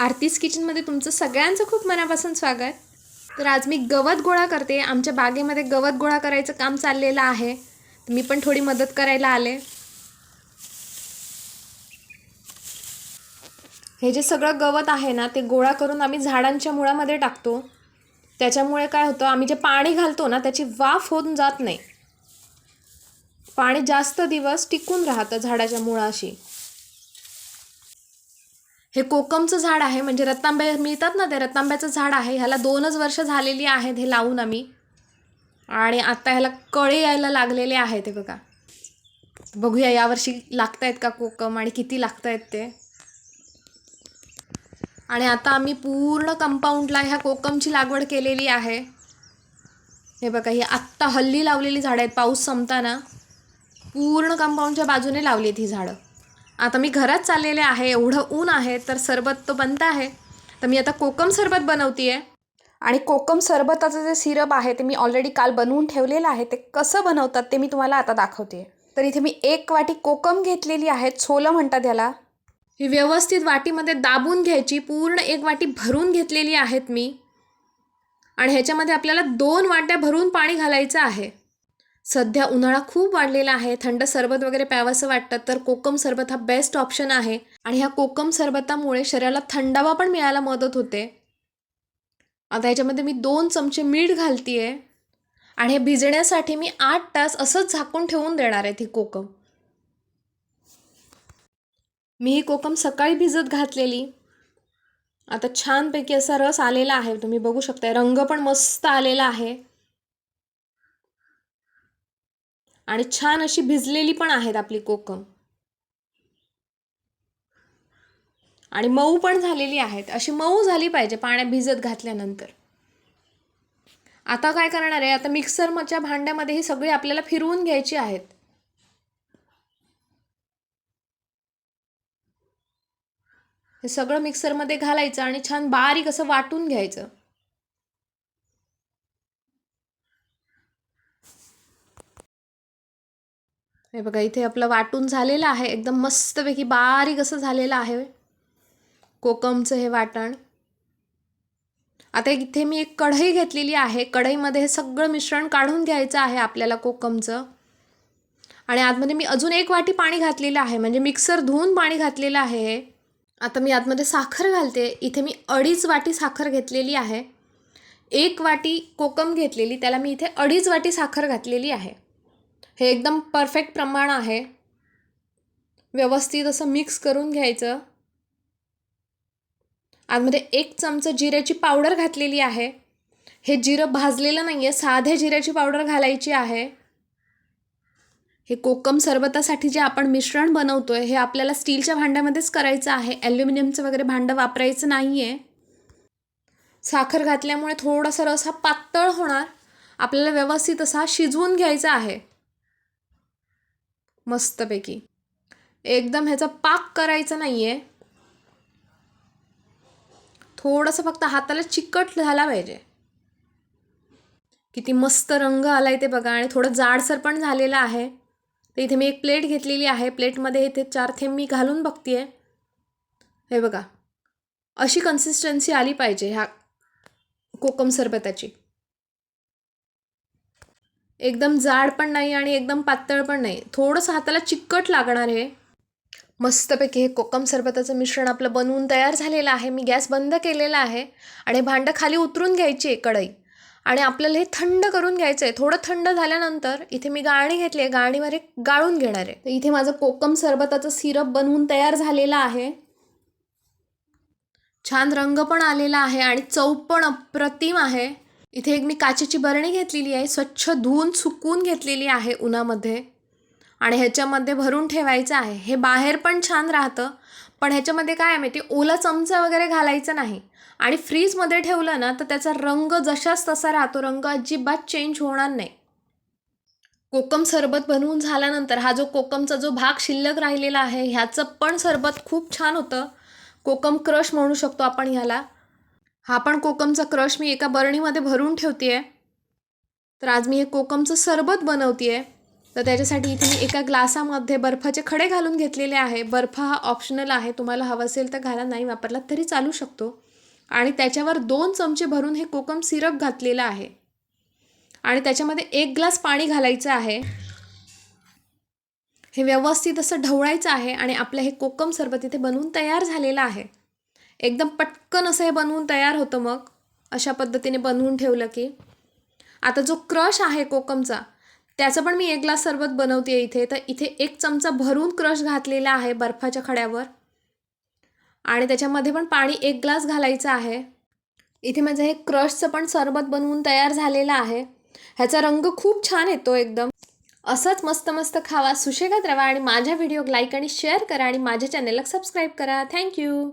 आरतीस किचनमध्ये तुमचं सगळ्यांचं खूप मनापासून स्वागत. तर आज मी गवत गोळा करते. आमच्या बागेमध्ये गवत गोळा करायचं काम चाललेलं आहे. तर मी पण थोडी मदत करायला आले. हे जे सगळं गवत आहे ना ते गोळा करून आम्ही झाडांच्या मुळामध्ये टाकतो. त्याच्यामुळे काय होतं आम्ही जे पाणी घालतो ना त्याची वाफ होऊन जात नाही. पाणी जास्त दिवस टिकून राहतं झाडाच्या मुळाशी. हे कोकमचं झाड आहे म्हणजे रत्तांबे मिळतात ना ते रत्तांब्याचं झाड आहे ह्याला दोनच वर्ष झालेली आहेत हे लावून आम्ही. आणि आता ह्याला कळे यायला लागलेले आहेत हे बघा. बघूया यावर्षी लागत आहेत का कोकम आणि किती लागत आहेत ते. आणि आता आम्ही पूर्ण कंपाऊंडला ह्या कोकमची लागवड केलेली आहे. हे बघा ही आत्ता हल्ली लावलेली झाडं आहेत पाऊस संपताना. पूर्ण कंपाऊंडच्या बाजूने लावली आहेत ही झाडं. आता मी घरात चाललेले आहे एवढं ऊन आहे तर सरबत तो बनत आहे. तर मी आता कोकम सरबत बनवते आहे आणि कोकम सरबताचं जे सिरप आहे ते मी ऑलरेडी काल बनवून ठेवलेलं आहे ते कसं बनवतात ते मी तुम्हाला आता दाखवते तर इथे मी एक वाटी कोकम घेतलेली आहे छोलं म्हणतात याला. ही व्यवस्थित वाटीमध्ये दाबून घ्यायची पूर्ण एक वाटी भरून घेतलेली आहेत मी. आणि ह्याच्यामध्ये आपल्याला दोन वाट्या भरून पाणी घालायचं आहे. सध्या उन्हाळा खूप वाढलेला आहे. थंड सरबत वगैरे प्यावंसं वाटतं तर कोकम सरबत हा बेस्ट ऑप्शन आहे. आणि ह्या कोकम सरबतामुळे शरीराला थंडावा पण मिळायला मदत होते. आता ह्याच्यामध्ये मी दोन चमचे मीठ घालतीये. आणि हे भिजण्यासाठी मी आठ तास असंच झाकून ठेवून देणार आहे ती कोकम. मी ही कोकम सकाळी भिजत घातलेली. आता छानपैकी असा रस आलेला आहे. तुम्ही बघू शकता रंग पण मस्त आलेला आहे. आणि छान अशी भिजलेली पण आहेत आपली कोकम. आणि मऊ पण झालेली आहेत. अशी मऊ झाली पाहिजे पाण्यात भिजत घातल्यानंतर. आता काय करणार आहे? आता मिक्सरच्या भांड्यामध्ये ही सगळी आपल्याला फिरवून घ्यायची आहेत. हे सगळं मिक्सरमध्ये घालायचं आणि छान बारीक असं वाटून घ्यायचं. हे बघा इथे आपलं वाटून झालेलं आहे. एकदम मस्तपैकी बारीक असं झालेलं आहे. कोकमचं हे वाटण. आता इथे मी एक कढई घेतलेली आहे. कढईमध्ये हे सगळं मिश्रण काढून घ्यायचं आहे आपल्याला कोकमचं. आणि आतमध्ये मी अजून एक वाटी पाणी घातलेलं आहे. म्हणजे मिक्सर धुवून पाणी घातलेलं आहे हे. आता मी आतमध्ये साखर घालते. इथे मी अडीच वाटी साखर घेतलेली आहे. एक वाटी कोकम घेतलेली. त्याला मी इथे अडीच वाटी साखर घातलेली आहे. हे एकदम परफेक्ट प्रमाण आहे. व्यवस्थित असं मिक्स करून घ्यायचं. आतमध्ये एक चमचा जिऱ्याची पावडर घातलेली आहे. हे जिरं भाजलेलं नाही आहे साध्या जिऱ्याची पावडर घालायची आहे. हे कोकम सरबतासाठी जे आपण मिश्रण बनवतो आहे हे आपल्याला स्टीलच्या भांड्यामध्येच करायचं आहे. ॲल्युमिनियमचं वगैरे भांडं वापरायचं नाही आहे साखर घातल्यामुळे थोडासा रस हा पातळ होणार. आपल्याला व्यवस्थित असा शिजवून घ्यायचा आहे. मस्तपैकी. एकदम ह्याचा पाक करायचा नाही आहे थोडंसं फक्त हाताला चिकट झाला पाहिजे. किती मस्त रंग आलाय ते बघा आणि थोडं जाडसर पण झालेलं आहे. तर इथे मी एक प्लेट घेतलेली आहे. प्लेटमध्ये इथे चार थेंब मी घालून बघते हे बघा. अशी कन्सिस्टन्सी आली पाहिजे ह्या कोकम सरबताची. एकदम जाड पण नाही आणि एकदम पातळ पण नाही. थोडंसं हाताला चिकट लागणार आहे. मस्तपैकी हे कोकम सरबताचं मिश्रण आपलं बनवून तयार झालेलं आहे. मी गॅस बंद केलेला आहे आणि भांडं खाली उतरून घ्यायची आहे कढई. आणि आपल्याला हे थंड करून घ्यायचं आहे. थोडं थंड झाल्यानंतर इथे मी गाळणी घेतली आहे. गाळणीवर एक गाळून घेणार आहे. तर इथे माझं कोकम सरबताचं सिरप बनवून तयार झालेलं आहे. छान रंग पण आलेला आहे आणि चव पण अप्रतिम आहे. इथे एक मी काचेची बरणी घेतलेली आहे स्वच्छ धुवून सुकवून घेतलेली आहे उन्हामध्ये. आणि ह्याच्यामध्ये भरून ठेवायचं आहे. हे बाहेर पण छान राहतं पण ह्याच्यामध्ये काय आहे माहिती ओला चमचा वगैरे घालायचा नाही. आणि फ्रीजमध्ये ठेवलं ना तर त्याचा रंग जशाच तसा राहतो. रंग अजिबात चेंज होणार नाही. कोकम सरबत बनवून झाल्यानंतर हा जो कोकमचा जो भाग शिल्लक राहिलेला आहे ह्याचं पण सरबत खूप छान होतं. कोकम क्रश म्हणू शकतो आपण ह्याला. हा पण कोकमचा क्रश मी एका बरणीमध्ये भरून ठेवते आहे तर आज मी हे कोकमचं सरबत बनवते आहे तर त्याच्यासाठी इथे मी एका ग्लासामध्ये बर्फाचे खडे घालून घेतलेले आहे. बर्फ हा ऑप्शनल आहे. तुम्हाला हवं असेल तर घाला नाही वापरला तरी चालू शकतो. आणि त्याच्यावर दोन चमचे भरून हे कोकम सिरप घातलेलं आहे. आणि त्याच्यामध्ये एक ग्लास पाणी घालायचं आहे. हे व्यवस्थित असं ढवळायचं आहे आणि आपलं हे कोकम सरबत इथे बनवून तयार झालेलं आहे. एकदम पटकन असं हे बनवून तयार होतं मग. अशा पद्धतीने बनवून ठेवलं की. आता जो क्रश आहे कोकमचा त्याचं पण मी एक ग्लास सरबत बनवते इथे. तर इथे एक चमचा भरून क्रश घातलेला आहे बर्फाच्या खड्यावर. आणि त्याच्यामध्ये पण पाणी एक ग्लास घालायचं आहे. इथे माझं हे क्रशचं पण सरबत बनवून तयार झालेलं आहे. ह्याचा रंग खूप छान येतो एकदम. असंच मस्त मस्त खावा सुशेगात राहा आणि माझ्या व्हिडिओ लाईक आणि शेअर करा आणि माझ्या चॅनलला सबस्क्राईब करा. थँक्यू